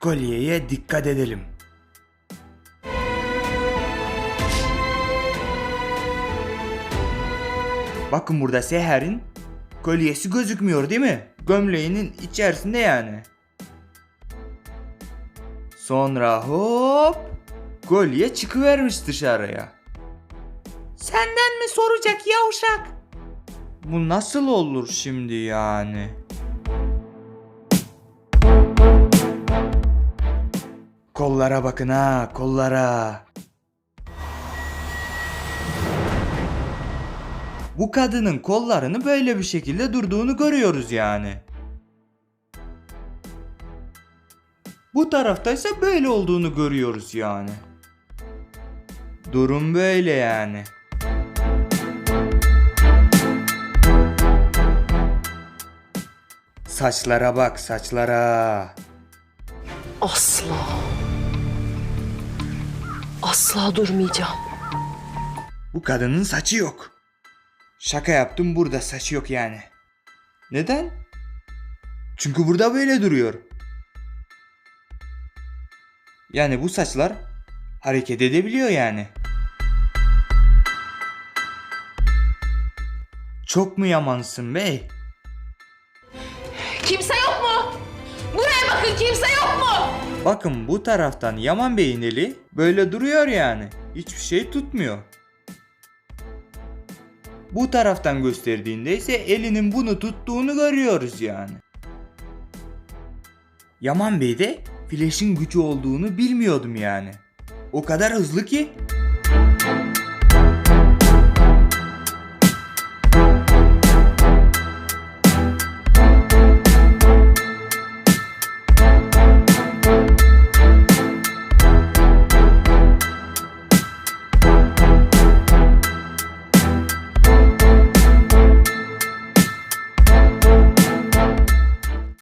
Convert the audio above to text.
Kolyeye dikkat edelim. Bakın burada Seher'in kolyesi gözükmüyor değil mi? Gömleğinin içerisinde yani. Sonra hop kolye çıkıvermiş dışarıya. Senden mi soracak yavşak? Bu nasıl olur şimdi yani? Kollara bakın ha, kollara. Bu kadının kollarını böyle bir şekilde durduğunu görüyoruz yani. Bu taraftaysa böyle olduğunu görüyoruz yani. Durum böyle yani. Saçlara bak saçlara. Asla. Asla durmayacağım. Bu kadının saçı yok. Şaka yaptım burada saçı yok yani. Neden? Çünkü burada böyle duruyor. Yani bu saçlar hareket edebiliyor yani. Çok mu yamansın bey? Kimse yok mu? Buraya bakın kimse yok mu? Bakın bu taraftan Yaman Bey'in eli böyle duruyor yani. Hiçbir şey tutmuyor. Bu taraftan gösterdiğinde ise elinin bunu tuttuğunu görüyoruz yani. Yaman Bey de Flash'in gücü olduğunu bilmiyordum yani. O kadar hızlı ki